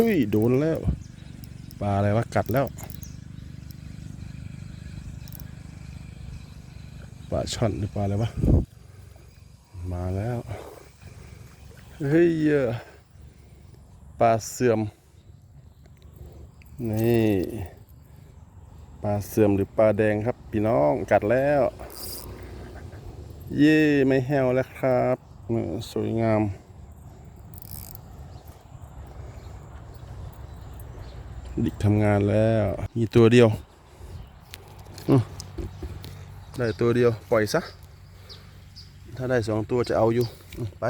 ฮ้ย โดนแล้ว ปลาอะไรวะ กัดแล้ว ปลาช่อนหรือปลาอะไรวะ มาแล้ว เฮ้ย ปลาเสื่อม นี่ ปลาเสื่อมหรือปลาแดงครับ พี่น้องกัดแล้ว เย่ไม่แห้วแล้วครับ สวยงาม ดิกทำงานแล้ว มีตัวเดียว ได้ตัวเดียว ปล่อยซะ ถ้าได้สองตัวจะเอาอยู่ ไป